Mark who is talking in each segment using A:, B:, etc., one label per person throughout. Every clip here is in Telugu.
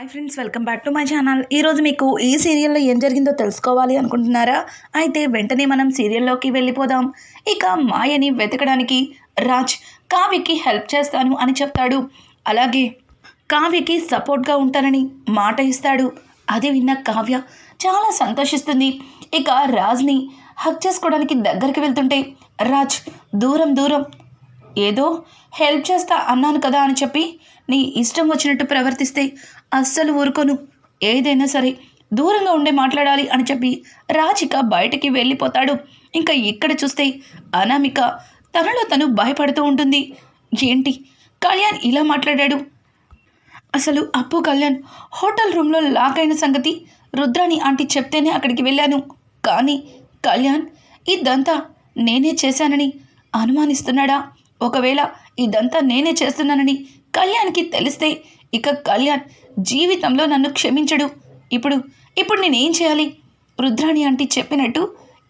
A: Hi friends welcome back to my channel. ఈరోజు మీకు ఈ సీరియల్లో ఏం జరిగిందో తెలుసుకోవాలి అనుకుంటున్నారా? అయితే వెంటనే మనం సీరియల్లోకి వెళ్ళిపోదాం. ఇక మాయని వెతకడానికి రాజ్ కావ్యకి హెల్ప్ చేస్తాను అని చెప్తాడు. అలాగే కావ్యకి సపోర్ట్గా ఉంటానని మాట ఇస్తాడు. అది విన్న కావ్య చాలా సంతోషిస్తుంది. ఇక రాజ్ని హక్ చేసుకోవడానికి దగ్గరికి వెళ్తుంటే రాజ్ దూరం దూరం. ఏదో హెల్ప్ చేస్తా అన్నాను కదా అని చెప్పి నీ ఇష్టం వచ్చినట్టు ప్రవర్తిస్తే అస్సలు ఊరుకోను. ఏదైనా సరే దూరంగా ఉండే మాట్లాడాలి అని చెప్పి రాజిక బయటికి వెళ్ళిపోతాడు. ఇంకా ఇక్కడ చూస్తే అనామిక తనలో తను భయపడుతూ ఉంటుంది. ఏంటి? కళ్యాణ్ ఇలా మాట్లాడాడు. అసలు అప్పు కళ్యాణ్ హోటల్ రూమ్లో లాక్ అయిన సంగతి రుద్రాణి ఆంటీ చెప్తేనే అక్కడికి వెళ్ళాను. కానీ కళ్యాణ్ ఇదంతా నేనే చేశానని అనుమానిస్తున్నాడా? ఒకవేళ ఇదంతా నేనే చేస్తున్నానని కళ్యాణ్కి తెలిస్తే ఇక కళ్యాణ్ జీవితంలో నన్ను క్షమించడు. ఇప్పుడు ఇప్పుడు నేనేం చేయాలి? రుద్రాణి ఆంటీ చెప్పినట్టు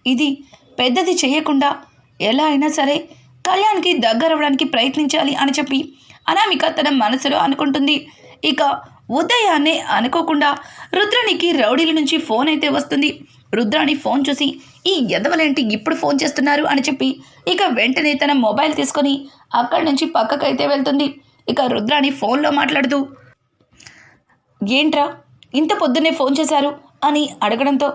A: ఇది పెద్దది చేయకుండా ఎలా అయినా సరే కళ్యాణ్కి దగ్గరవ్వడానికి ప్రయత్నించాలి అని చెప్పి అనామిక తన మనసులో అనుకుంటుంది. ఇక ఉదయాన్నే అనుకోకుండా రుద్రాణికి రౌడీల నుంచి ఫోన్ అయితే వస్తుంది. రుద్రాణి ఫోన్ చూసి ఈ ఎదవలేంటి ఇప్పుడు ఫోన్ చేస్తున్నారు? అని చెప్పి ఇక వెంటనే తన మొబైల్ తీసుకొని అక్కడి నుంచి పక్కకైతే వెళ్తుంది. ఇక రుద్రాణి ఫోన్లో మాట్లాడుతూ ఏంట్రా ఇంత పొద్దున్నే ఫోన్ చేశారు? అని అడగడంతో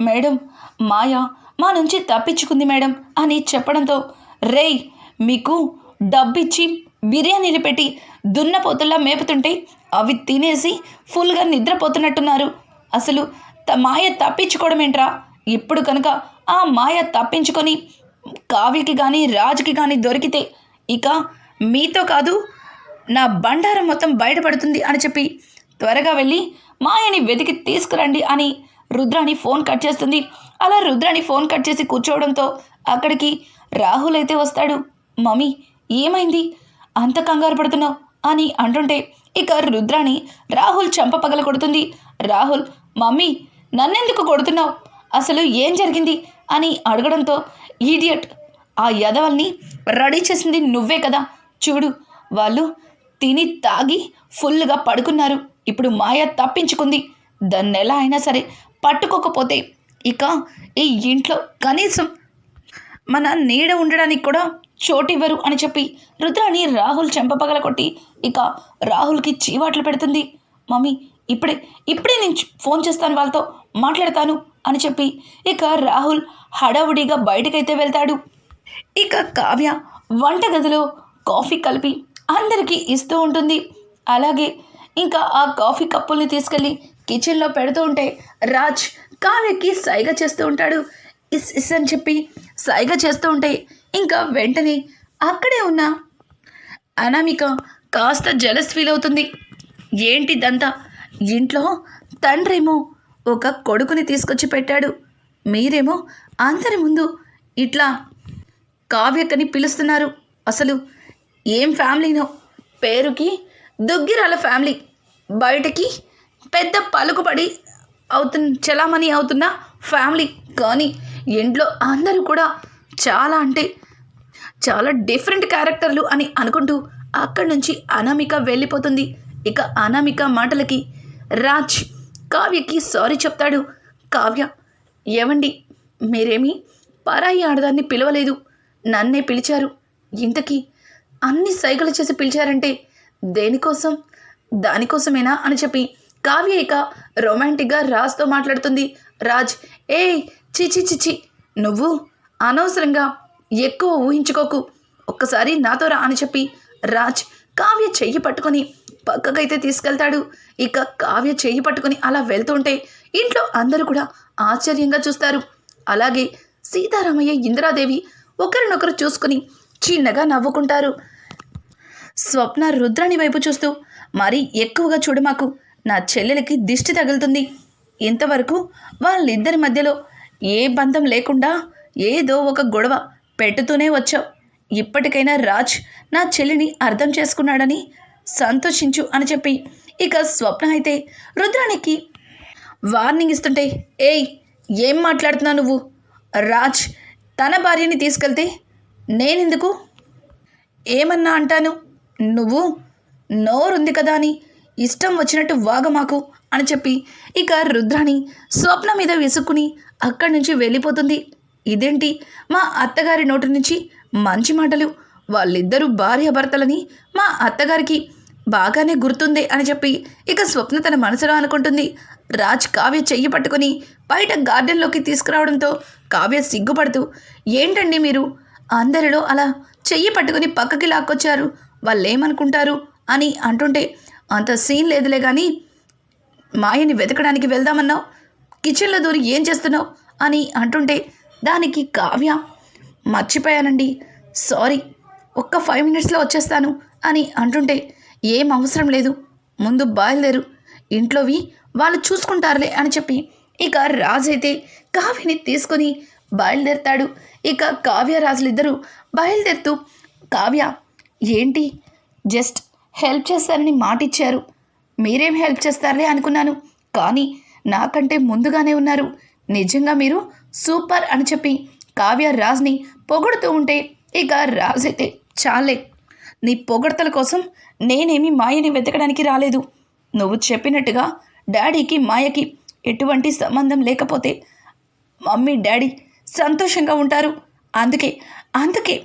A: మేడం మాయ మా నుంచి తప్పించుకుంది మేడం అని చెప్పడంతో రేయ్ మీకు డబ్బిచ్చి బిర్యానీలు పెట్టి దున్నపోతుల్లా మేపుతుంటే అవి తినేసి ఫుల్గా నిద్రపోతున్నట్టున్నారు. అసలు త మాయ తప్పించుకోవడం ఏంట్రా ఇప్పుడు కనుక ఆ మాయ తప్పించుకొని కావ్యకి కానీ రాజుకి కానీ దొరికితే ఇక మీతో కాదు నా బండారం మొత్తం బయటపడుతుంది అని చెప్పి త్వరగా వెళ్ళి మాయని వెతికి తీసుకురండి అని రుద్రాణి ఫోన్ కట్ చేస్తుంది. అలా రుద్రాణి ఫోన్ కట్ చేసి కూర్చోవడంతో అక్కడికి రాహుల్ అయితే వస్తాడు. మమ్మీ ఏమైంది? అంత కంగారు పడుతున్నావు అని అంటుంటే ఇక రుద్రాణి రాహుల్ చెంప పగల కొడుతుంది. రాహుల్ మమ్మీ నన్నెందుకు కొడుతున్నావు? అసలు ఏం జరిగింది? అని అడగడంతో ఈడియట్ ఆ యదవల్ని రెడీ చేసింది నువ్వే కదా. చూడు వాళ్ళు తిని తాగి ఫుల్గా పడుకున్నారు. ఇప్పుడు మాయ తప్పించుకుంది. దాన్ని ఎలా అయినా సరే పట్టుకోకపోతే ఇక ఈ ఇంట్లో కనీసం మన నీడ ఉండడానికి కూడా చోటివ్వరు అని చెప్పి రుద్రాని రాహుల్ చెంపపగల కొట్టి ఇక రాహుల్కి చీవాట్లు పెడుతుంది. మమ్మీ ఇప్పుడే ఇప్పుడే నేను ఫోన్ చేస్తాను వాళ్ళతో మాట్లాడతాను అని చెప్పి ఇక రాహుల్ హడావుడిగా బయటకైతే వెళ్తాడు. ఇక కావ్య వంటగదిలో కాఫీ కలిపి అందరికీ ఇస్తూ ఉంటుంది. అలాగే ఇంకా ఆ కాఫీ కప్పుల్ని తీసుకెళ్ళి కిచెన్లో పెడుతూ ఉంటే రాజ్ కావ్యకి సైగ చేస్తూ ఉంటాడు. ఇస్ ఇస్ అని చెప్పి సైగ చేస్తూ ఉంటే ఇంకా వెంటనే అక్కడే ఉన్న అనామిక కాస్త జలస్ ఫీల్ అవుతుంది. ఏంటిదంతా ఇంట్లో తండ్రేమో ఒక కొడుకుని తీసుకొచ్చి పెట్టాడు. మీరేమో అందరి ముందు ఇట్లా కావ్యకని పిలుస్తున్నారు. అసలు ఏం ఫ్యామిలీనో పేరుకి దుగ్గిరాల ఫ్యామిలీ బయటకి పెద్ద పలుకుబడి అవుతున్న చలామణి అవుతున్న ఫ్యామిలీ కానీ ఇంట్లో అందరూ కూడా చాలా అంటే చాలా డిఫరెంట్ క్యారెక్టర్లు అని అనుకుంటూ అక్కడి నుంచి అనామిక వెళ్ళిపోతుంది. ఇక అనామిక మాటలకి రాజ్ కావ్యకి సారీ చెప్తాడు. కావ్య ఏమండి మీరేమీ పరాయి ఆడదాన్ని పిలవలేదు. నన్నే పిలిచారు. ఇంతకీ అన్ని సైగలు చేసి పిలిచారంటే దేనికోసం? దానికోసమేనా? అని చెప్పి కావ్య ఇక రొమాంటిక్గా రాజ్తో మాట్లాడుతుంది. రాజ్ ఏ చిచి చిచి నువ్వు అనవసరంగా ఎక్కువ ఊహించుకోకు. ఒక్కసారి నాతో రా అని చెప్పి రాజ్ కావ్య చెయ్యి పట్టుకొని పక్కకైతే తీసుకెళ్తాడు. ఇక కావ్య చెయ్యి పట్టుకొని అలా వెళ్తుంటే ఇంట్లో అందరూ కూడా ఆశ్చర్యంగా చూస్తారు. అలాగే సీతారామయ్య ఇందిరాదేవి ఒకరినొకరు చూసుకుని చిన్నగా నవ్వుకుంటారు. స్వప్న రుద్రాణి వైపు చూస్తూ మరీ ఎక్కువగా చూడు మాకు నా చెల్లెలకి దిష్టి తగులుతుంది. ఇంతవరకు వాళ్ళిద్దరి మధ్యలో ఏ బంధం లేకుండా ఏదో ఒక గొడవ పెట్టుతూనే వచ్చావు. ఇప్పటికైనా రాజ్ నా చెల్లిని అర్థం చేసుకున్నాడని సంతోషించు అని చెప్పి. ఇక స్వప్న అయితే రుద్రానికి వార్నింగ్ ఇస్తుంటే ఏయ్ ఏం మాట్లాడుతున్నావు నువ్వు? రాజ్ తన భార్యని తీసుకెళ్తే నేనెందుకు? ఏమన్నా అంటాను? నువ్వు నోరుంది కదా అని ఇష్టం వచ్చినట్టు వాగమాకు అని చెప్పి ఇక రుద్రాణి స్వప్న మీద విసుక్కుని అక్కడి నుంచి వెళ్ళిపోతుంది. ఇదేంటి? మా అత్తగారి నోటి నుంచి మంచి మాటలు వాళ్ళిద్దరూ భార్యాభర్తలని మా అత్తగారికి బాగానే గుర్తుంది అని చెప్పి ఇక స్వప్న తన మనసులో అనుకుంటుంది. రాజ్ కావ్య చెయ్యి పట్టుకుని బయట గార్డెన్లోకి తీసుకురావడంతో కావ్య సిగ్గుపడుతూ ఏంటండి మీరు? అందరిలో అలా చెయ్యి పట్టుకుని పక్కకి లాక్కొచ్చారు. వాళ్ళేమనుకుంటారు అని అంటుంటే అంత సీన్ లేదులే కానీ మాయని వెతకడానికి వెళ్దామన్నావు? కిచెన్లో దూరి ఏం చేస్తున్నావు? అని అంటుంటే దానికి కావ్య మర్చిపోయానండి సారీ ఒక్క ఫైవ్ మినిట్స్లో వచ్చేస్తాను అని అంటుంటే ఏం అవసరం లేదు ముందు బయలుదేరు ఇంట్లోవి వాళ్ళు చూసుకుంటారులే అని చెప్పి ఇక రాజు అయితే కావ్యని తీసుకొని బయలుదేరతాడు. ఇక కావ్య రాజులిద్దరూ బయలుదేరుతూ కావ్య ఏంటి? జస్ట్ హెల్ప్ చేస్తారని మాట ఇచ్చారు మీరేం హెల్ప్ చేస్తారులే అనుకున్నాను. కానీ నాకంటే ముందుగానే ఉన్నారు. నిజంగా మీరు సూపర్ అని చెప్పి కావ్య రాజ్ని పొగుడుతూ ఉంటే ఇక రాజ్ అయితే చాలే. నీ పొగడతల కోసం నేనేమి మాయని వెతకడానికి రాలేదు. నువ్వు చెప్పినట్టుగా డాడీకి మాయకి ఎటువంటి సంబంధం లేకపోతే మమ్మీ డాడీ సంతోషంగా ఉంటారు. అందుకే అందుకే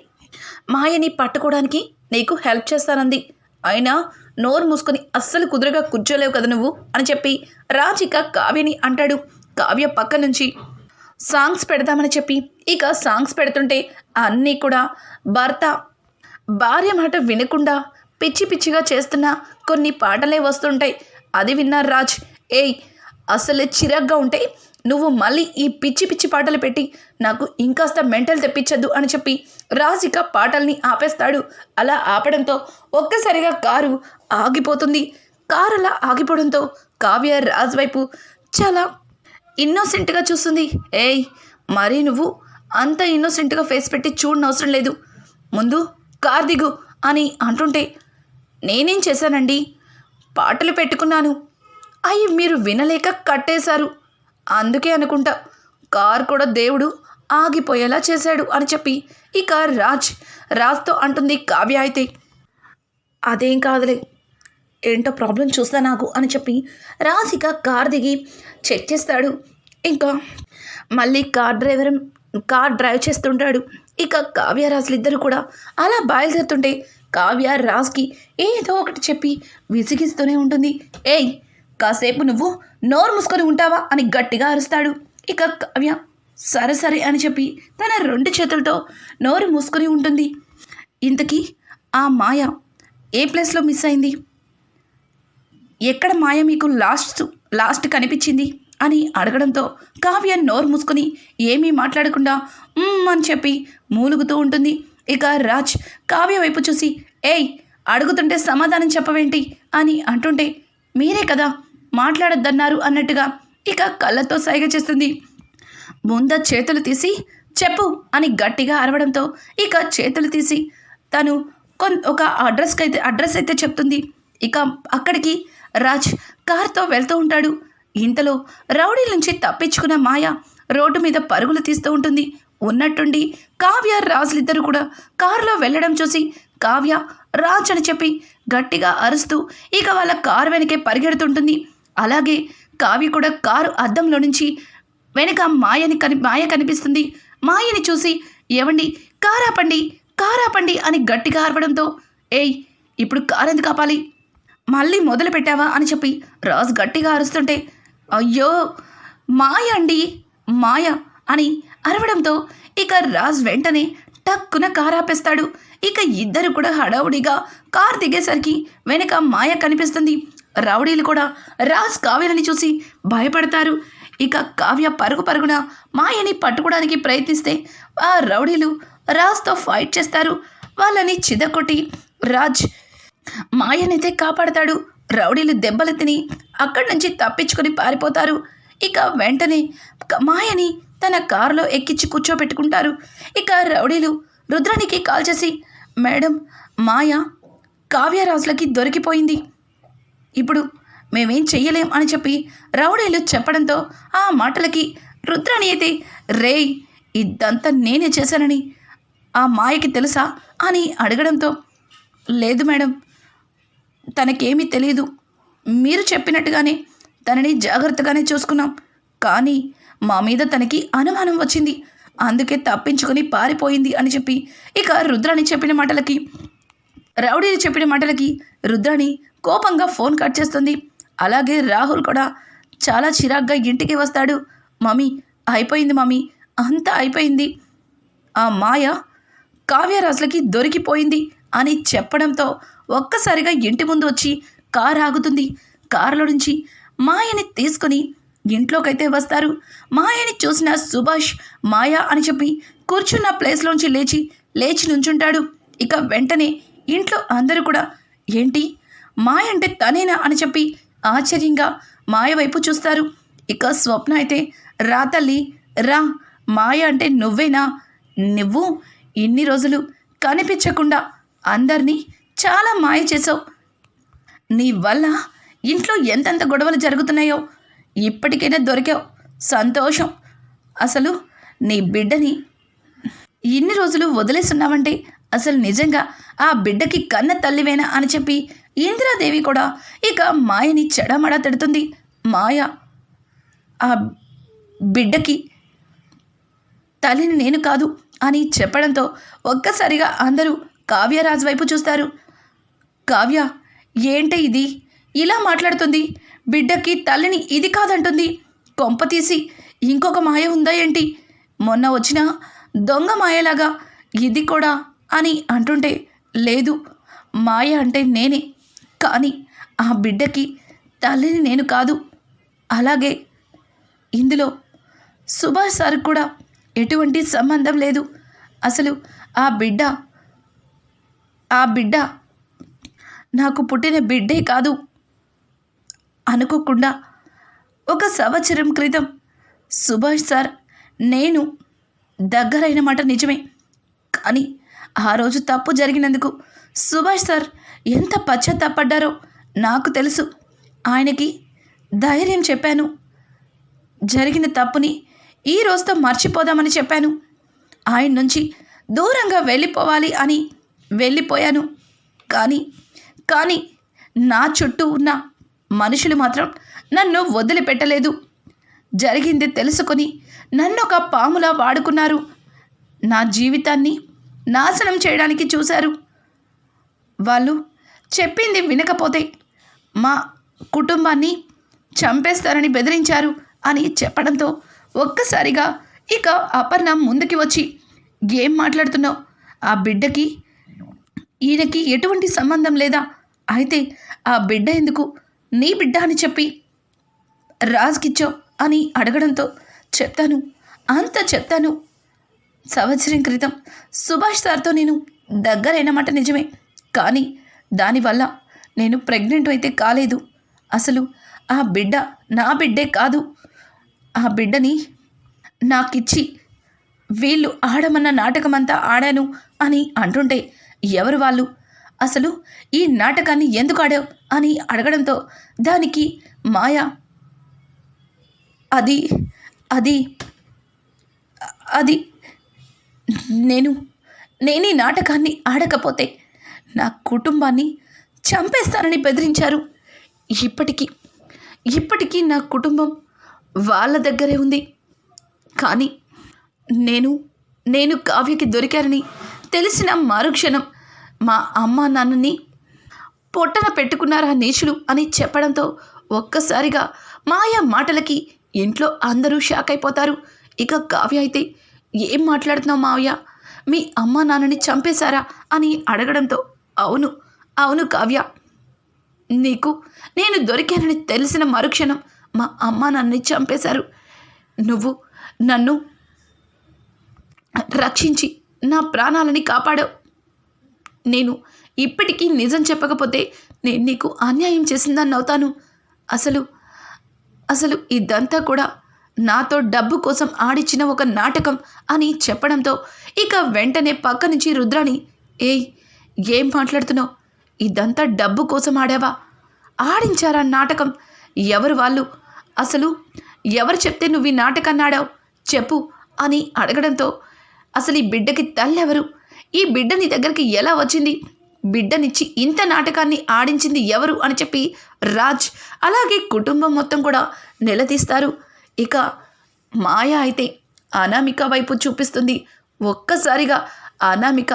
A: మాయని పట్టుకోవడానికి నీకు హెల్ప్ చేస్తానంది. అయినా నోరు మూసుకొని అస్సలు కుదురుగా కూర్చోలేవు కదా నువ్వు అని చెప్పి రాజిక కావ్యని అంటాడు. కావ్య పక్క నుంచి సాంగ్స్ పెడదామని చెప్పి ఇక సాంగ్స్ పెడుతుంటే అన్నీ కూడా భర్త భార్య మాట వినకుండా పిచ్చి పిచ్చిగా చేస్తున్న కొన్ని పాటలే వస్తుంటాయి. అది విన్నారు రాజ్ ఏయ్ అసలే చిరాగ్గా ఉంటే నువ్వు మళ్ళీ ఈ పిచ్చి పిచ్చి పాటలు పెట్టి నాకు ఇంకాస్త మెంటల్ తెప్పించద్దు అని చెప్పి రాజిక పాటల్ని ఆపేస్తాడు. అలా ఆపడంతో ఒక్కసారిగా కారు ఆగిపోతుంది. కారు అలా ఆగిపోవడంతో కావ్య రాజ్ వైపు చాలా ఇన్నోసెంట్గా చూస్తుంది. ఏయ్ మరీ నువ్వు అంత ఇన్నోసెంట్గా ఫేస్ పెట్టి చూడనవసరం లేదు. ముందు కార్ దిగు అని అంటుంటే నేనేం చేశానండి? పాటలు పెట్టుకున్నాను. అవి మీరు వినలేక కట్టేశారు. అందుకే అనుకుంటా కార్ కూడా దేవుడు ఆగిపోయేలా చేశాడు అని చెప్పి ఇక రాజ్ రాజ్తో అంటుంది కావ్య అయితే. అదేం కాదులే ఏంటో ప్రాబ్లం చూస్తా నాకు అని చెప్పి రాజ్ ఇక కార్ దిగి చెక్ చేస్తాడు. ఇంకా మళ్ళీ కార్ డ్రైవర్ కార్ డ్రైవ్ చేస్తుంటాడు. ఇక కావ్య రాజులు ఇద్దరు కూడా అలా బయలుదేరుతుంటే కావ్య రాజ్కి ఏదో ఒకటి చెప్పి విసిగిస్తూనే ఉంటుంది. ఏయ్ కాసేపు నువ్వు నోరు మూసుకొని ఉంటావా అని గట్టిగా అరుస్తాడు. ఇక కావ్య సరే సరే అని చెప్పి తన రెండు చేతులతో నోరు మూసుకొని ఉంటుంది. ఇంతకీ ఆ మాయ ఏ ప్లేస్లో మిస్ అయింది? ఎక్కడ మాయ మీకు లాస్ట్ లాస్ట్ కనిపించింది? అని అడగడంతో కావ్య నోరు మూసుకొని ఏమీ మాట్లాడకుండా అని చెప్పి మూలుగుతూ ఉంటుంది. ఇక రాజ్ కావ్య వైపు చూసి ఏయ్ అడుగుతుంటే సమాధానం చెప్పవేంటి? అని అంటుంటే మీరే కదా మాట్లాడొద్దన్నారు అన్నట్టుగా ఇక కళ్ళతో సైగ చేస్తుంది. ముంద చేతులు తీసి చెప్పు అని గట్టిగా అరవడంతో ఇక చేతులు తీసి తను కొన్ ఒక అడ్రస్కి అయితే అడ్రస్ అయితే చెప్తుంది. ఇక అక్కడికి రాజ్ కార్తో వెళ్తూ ఉంటాడు. ఇంతలో రౌడీ నుంచి తప్పించుకున్న మాయ రోడ్డు మీద పరుగులు తీస్తూ ఉంటుంది. ఉన్నట్టుండి కావ్య రాజులిద్దరూ కూడా కారులో వెళ్ళడం చూసి కావ్య రాజ్ అని చెప్పి గట్టిగా అరుస్తూ ఇక వాళ్ళ కారు వెనకే పరిగెడుతుంటుంది. అలాగే కావ్య కూడా కారు అద్దంలో నుంచి వెనక మాయని కని మాయ కనిపిస్తుంది. మాయని చూసి ఏవండి? కారాపండి కారాపండి అని గట్టిగా అరవడంతో ఏయ్ ఇప్పుడు కారెందుకు ఆపాలి? మళ్ళీ మొదలు పెట్టావా? అని చెప్పి రాజు గట్టిగా అరుస్తుంటే అయ్యో మాయ అండి మాయ అని అరవడంతో ఇక రాజ్ వెంటనే టక్కున కారాపేస్తాడు ఇక ఇద్దరు కూడా హడావుడిగా కార్ దిగేసరికి వెనక మాయ కనిపిస్తుంది. రౌడీలు కూడా రాజ్ కావ్యని చూసి భయపడతారు. ఇక కావ్య పరుగు పరుగున మాయని పట్టుకోవడానికి ప్రయత్నిస్తే ఆ రౌడీలు రాజ్తో ఫైట్ చేస్తారు. వాళ్ళని చిదకొట్టి రాజ్ మాయనైతే కాపాడతాడు. రౌడీలు దెబ్బలు తిని అక్కడి నుంచి తప్పించుకొని పారిపోతారు. ఇక వెంటనే మాయని తన కారులో ఎక్కించి కూర్చోబెట్టుకుంటారు. ఇక రౌడీలు రుద్రానికి కాల్ చేసి మేడం మాయ కావ్యరాజులకి దొరికిపోయింది. ఇప్పుడు మేమేం చెయ్యలేం అని చెప్పి రౌడీలు చెప్పడంతో ఆ మాటలకి రుద్రాణి అయితే రేయ్ ఇదంతా నేనే చేశానని ఆ మాయకి తెలుసా? అని అడగడంతో లేదు మేడం తనకేమీ తెలియదు మీరు చెప్పినట్టుగానే తనని జాగ్రత్తగానే చూసుకున్నాం. కానీ మా మీద తనకి అనుమానం వచ్చింది. అందుకే తప్పించుకొని పారిపోయింది అని చెప్పి ఇక రుద్రాణి చెప్పిన మాటలకి రౌడీని చెప్పిన మాటలకి రుద్రాణి కోపంగా ఫోన్ కట్ చేస్తుంది. అలాగే రాహుల్ కూడా చాలా చిరాగ్గా ఇంటికి వస్తాడు. మమ్మీ అయిపోయింది మమ్మీ అంతా అయిపోయింది. ఆ మాయ కావ్యరాజులకి దొరికిపోయింది అని చెప్పడంతో ఒక్కసారిగా ఇంటి ముందు వచ్చి కారు ఆగుతుంది. కారులో నుంచి మాయని తీసుకుని ఇంట్లోకైతే వస్తారు. మాయని చూసిన సుభాష్ మాయ అని చెప్పి కూర్చున్న ప్లేస్లోంచి లేచి లేచి నుంచుంటాడు. ఇక వెంటనే ఇంట్లో అందరూ కూడా ఏంటి? మాయ అంటే తనేనా? అని చెప్పి ఆశ్చర్యంగా మాయ వైపు చూస్తారు. ఇక స్వప్న అయితే రా తల్లి రా. మాయ అంటే నువ్వేనా? నువ్వు ఇన్ని రోజులు కనిపించకుండా అందరినీ చాలా మాయ చేసావు. నీ వల్ల ఇంట్లో ఎంతెంత గొడవలు జరుగుతున్నాయో ఇప్పటికైనా దొరికావు. సంతోషం. అసలు నీ బిడ్డని ఇన్ని రోజులు వదిలేస్తున్నావంటే అసలు నిజంగా ఆ బిడ్డకి కన్న తల్లివేనా అని చెప్పి ఇందిరాదేవి కూడా ఇక మాయని చెడమడా తిడుతుంది. మాయ ఆ బిడ్డకి తల్లిని నేను కాదు అని చెప్పడంతో ఒక్కసారిగా అందరూ కావ్యరాజు వైపు చూస్తారు. కావ్య ఏంటి ఇది? ఇలా మాట్లాడుతుంది. బిడ్డకి తల్లిని ఇది కాదంటుంది. కొంప తీసి ఇంకొక మాయ ఉందా ఏంటి? మొన్న వచ్చిన దొంగ మాయలాగా ఇది కూడా అని అంటుంటే లేదు మాయ అంటే నేనే. కానీ ఆ బిడ్డకి తల్లిని నేను కాదు. అలాగే ఇందులో సుభాష్ సార్ కూడా ఎటువంటి సంబంధం లేదు. అసలు ఆ బిడ్డ ఆ బిడ్డ నాకు పుట్టిన బిడ్డే కాదు. అనుకోకుండా ఒక సంవత్సరం క్రితం సుభాష్ సార్ నేను దగ్గరైన మాట నిజమే. కానీ ఆ రోజు తప్పు జరిగినందుకు సుభాష్ సార్ ఎంత పశ్చాత్తాపడ్డారో నాకు తెలుసు. ఆయనకి ధైర్యం చెప్పాను. జరిగిన తప్పుని ఈ రోజుతో మర్చిపోదామని చెప్పాను. ఆయన నుంచి దూరంగా వెళ్ళిపోవాలి అని వెళ్ళిపోయాను. కానీ కానీ నా చుట్టూ ఉన్న మనుషులు మాత్రం నన్ను వదిలిపెట్టలేదు. జరిగింది తెలుసుకొని నన్ను ఒక పాములా వాడుకున్నారు. నా జీవితాన్ని నాశనం చేయడానికి చూశారు. వాళ్ళు చెప్పింది వినకపోతే మా కుటుంబాన్ని చంపేస్తారని బెదిరించారు అని చెప్పడంతో ఒక్కసారిగా ఇక అపర్ణ ముందుకి వచ్చి ఏం మాట్లాడుతున్నావు? ఆ బిడ్డకి ఈయనకి ఎటువంటి సంబంధం లేదా? అయితే ఆ బిడ్డ ఎందుకు నీ బిడ్డ అని చెప్పి రాజుకిచ్చో అని అడగడంతో చెప్తాను. అంత చెప్తాను. సంవత్సరం క్రితం సుభాష్ సార్తో నేను దగ్గరైనమాట నిజమే. కానీ దానివల్ల నేను ప్రెగ్నెంట్ అయితే కాలేదు. అసలు ఆ బిడ్డ నా బిడ్డే కాదు. ఆ బిడ్డని నాకిచ్చి వీళ్ళు ఆడమన్న నాటకమంతా ఆడాను అని అంటుంటే ఎవరు వాళ్ళు? అసలు ఈ నాటకాన్ని ఎందుకు ఆడావు అని అడగడంతో దానికి మాయ అది అది అది నేను నేను ఈ నాటకాన్ని ఆడకపోతే నా కుటుంబాన్ని చంపేస్తానని బెదిరించారు. ఇప్పటికీ ఇప్పటికీ నా కుటుంబం వాళ్ళ దగ్గరే ఉంది. కానీ నేను నేను కావ్యకి దొరికారని తెలిసిన మరుక్షణం మా అమ్మ నాన్నని పొట్టన పెట్టుకున్నారా నీచులు అని చెప్పడంతో ఒక్కసారిగా మాయ మాటలకి ఇంట్లో అందరూ షాక్ అయిపోతారు ఇక కావ్య అయితే ఏం మాట్లాడుతున్నావు మావయ్య? మీ అమ్మ నాన్నని చంపేశారా అని అడగడంతో అవును అవును కావ్య. నీకు నేను దొరికానని తెలిసిన మరుక్షణం మా అమ్మ నన్ను చంపేశారు. నువ్వు నన్ను రక్షించి నా ప్రాణాలని కాపాడావు. నేను ఇప్పటికీ నిజం చెప్పకపోతే నేను నీకు అన్యాయం చేసిందని అవుతాను. అసలు అసలు ఇదంతా కూడా నాతో డబ్బు కోసం ఆడిచ్చిన ఒక నాటకం అని చెప్పడంతో ఇక వెంటనే పక్క నుంచి రుద్రాని ఏయ్ ఏం మాట్లాడుతున్నావు? ఇదంతా డబ్బు కోసం ఆడావా? ఆడించారా నాటకం? ఎవరు వాళ్ళు? అసలు ఎవరు చెప్తే నువ్వు ఈ నాటకాన్ని ఆడావు? చెప్పు అని అడగడంతో అసలు ఈ బిడ్డకి తల్లెవరు ఈ బిడ్డ నీ దగ్గరికి ఎలా వచ్చింది? బిడ్డనిచ్చి ఇంత నాటకాన్ని ఆడించింది ఎవరు? అని చెప్పి రాజ్ అలాగే కుటుంబం మొత్తం కూడా నిలదీస్తారు. ఇక మాయ అయితే అనామిక వైపు చూపిస్తుంది. ఒక్కసారిగా అనామిక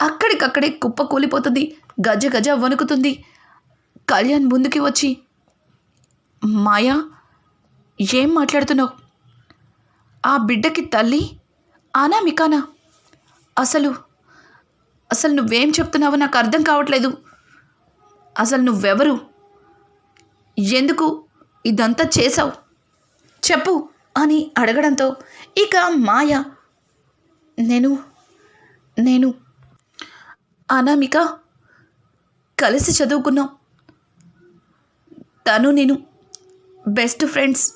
A: అక్కడికక్కడే కుప్ప కూలిపోతుంది. గజ గజ వణుకుతుంది. కళ్యాణ్ ముందుకి వచ్చి మాయా ఏం మాట్లాడుతున్నావు? ఆ బిడ్డకి తల్లి అనామికానా? అసలు అసలు నువ్వేం చెప్తున్నావో నాకు అర్థం కావట్లేదు. అసలు నువ్వెవరు? ఎందుకు ఇదంతా చేసావు చెప్పు అని అడగడంతో ఇక మాయ నేను నేను అనామిక కలిసి చదువుకున్నాం. తను నేను బెస్ట్ ఫ్రెండ్స్.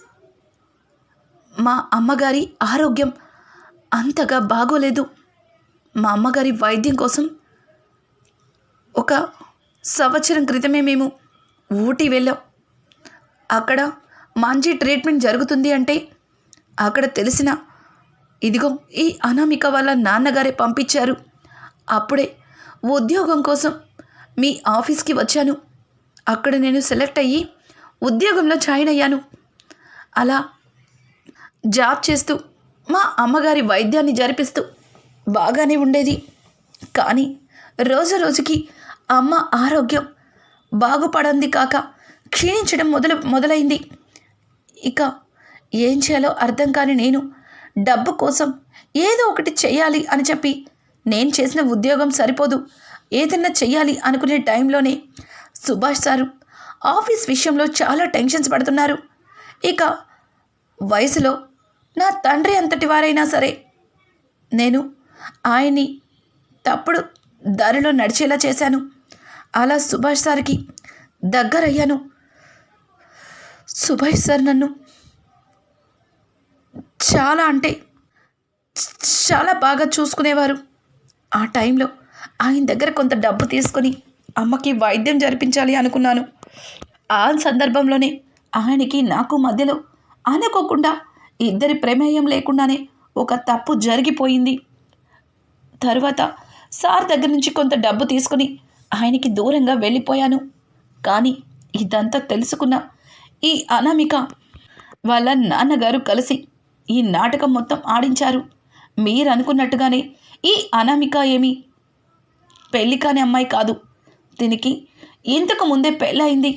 A: మా అమ్మగారి ఆరోగ్యం అంతగా బాగోలేదు. మా అమ్మగారి వైద్యం కోసం ఒక సంవత్సరం క్రితమే మేము ఊటీ వెళ్ళాం. అక్కడ మంచి ట్రీట్మెంట్ జరుగుతుంది అంటే అక్కడ తెలిసిన ఇదిగో ఈ అనామిక వాళ్ళ నాన్నగారే పంపించారు. అప్పుడే ఉద్యోగం కోసం మీ ఆఫీస్కి వచ్చాను. అక్కడ నేను సెలెక్ట్ అయ్యి ఉద్యోగంలో జాయిన్ అయ్యాను. అలా జాబ్ చేస్తూ మా అమ్మగారి వైద్యాన్ని జరిపిస్తూ బాగానే ఉండేది. కానీ రోజు రోజుకి అమ్మ ఆరోగ్యం బాగుపడంది కాక క్షీణించడం మొదలు మొదలైంది. ఇక ఏం చేయాలో అర్థం కాని నేను డబ్బు కోసం ఏదో ఒకటి చేయాలి అని చెప్పి నేను చేసిన ఉద్యోగం సరిపోదు. ఏదన్నా చెయ్యాలి అనుకునే టైంలోనే సుభాష్ సారు ఆఫీస్ విషయంలో చాలా టెన్షన్స్ పడుతున్నారు. ఇక వయసులో నా తండ్రి అంతటి వారైనా సరే నేను ఆయన్ని తప్పుడు దారిలో నడిచేలా చేశాను. అలా సుభాష్ సార్కి దగ్గరయ్యాను. సుభాష్ సార్ నన్ను చాలా అంటే చాలా బాగా చూసుకునేవారు. ఆ టైంలో ఆయన దగ్గర కొంత డబ్బు తీసుకొని అమ్మకి వైద్యం జరిపించాలి అనుకున్నాను. ఆ సందర్భంలోనే ఆయనకి నాకు మధ్యలో అనుకోకుండా ఇద్దరి ప్రమేయం లేకుండానే ఒక తప్పు జరిగిపోయింది. తరువాత సార్ దగ్గర నుంచి కొంత డబ్బు తీసుకుని ఆయనకి దూరంగా వెళ్ళిపోయాను. కానీ ఇదంతా తెలుసుకున్న ఈ అనామిక వాళ్ళ నాన్నగారు కలిసి ఈ నాటకం మొత్తం ఆడించారు. మీరు అనుకున్నట్టుగానే ఈ అనామిక ఏమి పెళ్ళి కాని అమ్మాయి కాదు. దీనికి ఇంతకు ముందే పెళ్ళయింది.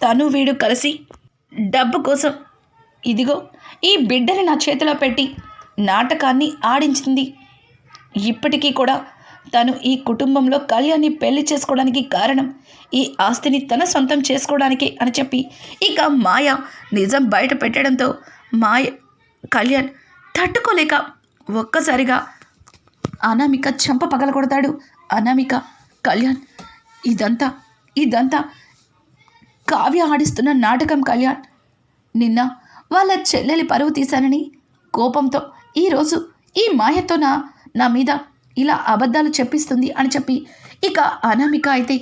A: తను వీడు కలిసి డబ్బు కోసం ఇదిగో ఈ బిడ్డని నా చేతిలో పెట్టి నాటకాన్ని ఆడించింది. ఇప్పటికీ కూడా తను ఈ కుటుంబంలో కళ్యాణ్ని పెళ్ళి చేసుకోవడానికి కారణం ఈ ఆస్తిని తన సొంతం చేసుకోవడానికి అని చెప్పి. ఇక మాయ నిజం బయట పెట్టడంతో మాయ కళ్యాణ్ తట్టుకోలేక ఒక్కసారిగా అనామిక చెంప పగలగొడతాడు అనామిక కళ్యాణ్ ఇదంతా ఇదంతా కావ్య ఆడిస్తున్న నాటకం కళ్యాణ్. నిన్న వాళ్ళ చెల్లెలి పరువు తీశానని కోపంతో ఈరోజు ఈ మాయతో నా నా మీద ఇలా అబద్ధాలు చెప్పిస్తుంది అని చెప్పి ఇక అనామిక అయితే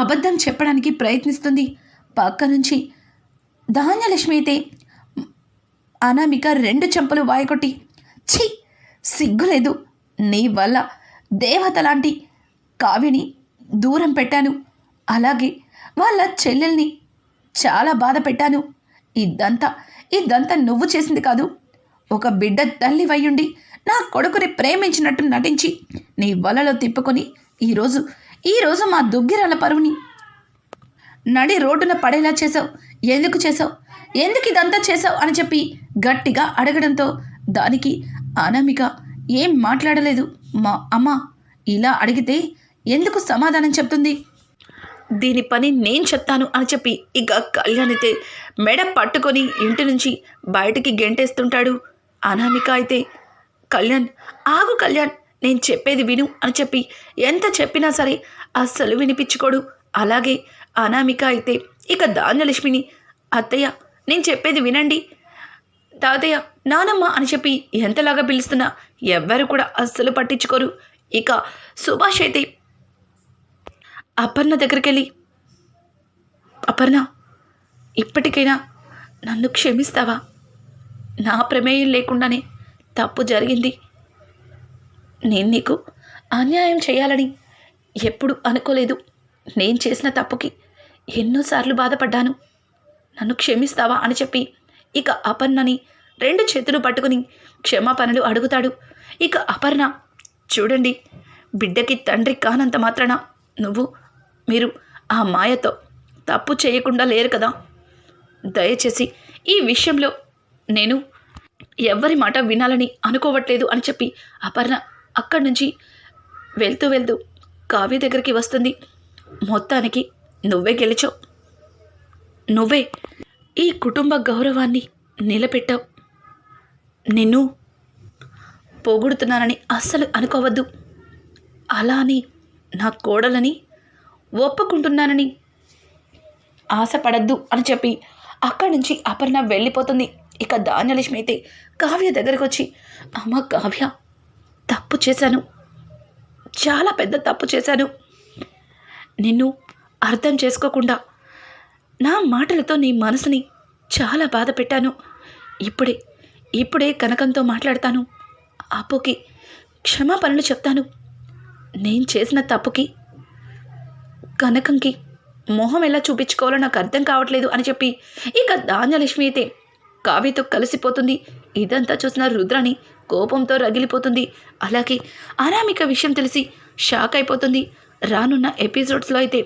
A: అబద్ధం చెప్పడానికి ప్రయత్నిస్తుంది. పక్క నుంచి ధాన్యలక్ష్మి అయితే అనామిక రెండు చెంపలు వాయకొట్టి ఛీ సిగ్గులేదు. నీ వల్ల దేవత లాంటి కావ్యని దూరం పెట్టాను. అలాగే వాళ్ళ చెల్లెల్ని చాలా బాధ పెట్టాను. ఇదంతా ఇదంతా నువ్వు చేసింది కాదు. ఒక బిడ్డ తల్లి వయ్యుండి నా కొడుకుని ప్రేమించినట్టు నటించి నీ వలలో తిప్పుకొని ఈరోజు ఈరోజు మా దుగ్గిరాల పరువుని నడి రోడ్డున పడేలా చేసావు ఎందుకు చేసావు ఎందుకు ఇదంతా చేసావు అని చెప్పి గట్టిగా అడగడంతో దానికి అనామిక ఏం మాట్లాడలేదు. మా అమ్మ ఇలా అడిగితే ఎందుకు సమాధానం చెప్తుంది? దీని పని నేను చెప్తాను అని చెప్పి ఇక కళ్యాణ్ అయితే మెడ పట్టుకొని ఇంటి నుంచి బయటికి గెంటేస్తుంటాడు అనామిక అయితే. కళ్యాణ్ ఆగు కళ్యాణ్ నేను చెప్పేది విను అని చెప్పి ఎంత చెప్పినా సరే అస్సలు వినిపించుకోడు. అలాగే అనామిక అయితే ఇక ధాన్యలక్ష్మిని అత్తయ్య నేను చెప్పేది వినండి. తాతయ్య నానమ్మ అని చెప్పి ఎంతలాగా పిలుస్తున్నా ఎవ్వరు కూడా అస్సలు పట్టించుకోరు. ఇక సుభాష్ అయితే అపర్ణ దగ్గరికి వెళ్ళి అపర్ణ ఇప్పటికైనా నన్ను క్షమిస్తావా? నా ప్రమేయం లేకుండానే తప్పు జరిగింది. నేను నీకు అన్యాయం చేయాలని ఎప్పుడు అనుకోలేదు. నేను చేసిన తప్పుకి ఎన్నోసార్లు బాధపడ్డాను. నన్ను క్షమిస్తావా అని చెప్పి ఇక అపర్ణని రెండు చేతులు పట్టుకుని క్షమాపణలు అడుగుతాడు. ఇక అపర్ణ చూడండి బిడ్డకి తండ్రి కానంత మాత్రాన నువ్వు మీరు ఆ మాయతో తప్పు చేయకుండా లేరు కదా. దయచేసి ఈ విషయంలో నేను ఎవ్వరి మాట వినాలని అనుకోవట్లేదు అని చెప్పి అపర్ణ అక్కడి నుంచి వెళ్తూ వెళ్తూ కావ్య దగ్గరికి వస్తుంది. మొత్తానికి నువ్వే గెలిచావు. నువ్వే ఈ కుటుంబ గౌరవాన్ని నిలబెట్టావు. నిన్ను పొగుడుతున్నానని అస్సలు అనుకోవద్దు. అలా అని నా కోడలని ఒప్పుకుంటున్నానని ఆశపడద్దు అని చెప్పి అక్కడి నుంచి అపర్ణ వెళ్ళిపోతుంది. ఇక ధాన్యలక్ష్మి అయితే కావ్య దగ్గరకు వచ్చి అమ్మ కావ్య తప్పు చేశాను. చాలా పెద్ద తప్పు చేశాను. నిన్ను అర్థం చేసుకోకుండా నా మాటలతో నీ మనసుని చాలా బాధ పెట్టాను. ఇప్పుడే ఇప్పుడే కనకంతో మాట్లాడతాను. అప్పుకి క్షమాపణలు చెప్తాను. నేను చేసిన తప్పుకి కనకంకి మొహం ఎలా చూపించుకోవాలో నాకు అర్థం కావట్లేదు అని చెప్పి ఇక ధాన్యలక్ష్మి అయితే కావ్యతో కలిసిపోతుంది. ఇదంతా చూసిన రుద్రని కోపంతో రగిలిపోతుంది. అలాగే అనామిక విషయం తెలిసి షాక్ అయిపోతుంది. రానున్న ఎపిసోడ్స్లో అయితే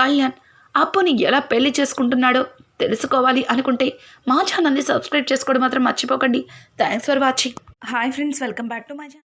A: కళ్యాణ్ అప్పుని ఎలా పెళ్ళి చేసుకుంటున్నాడో తెలుసుకోవాలి అనుకుంటే మా ఛానల్ని సబ్స్క్రైబ్ చేసుకోవడం మాత్రం మర్చిపోకండి. Thanks for watching. Hi friends welcome back to my channel.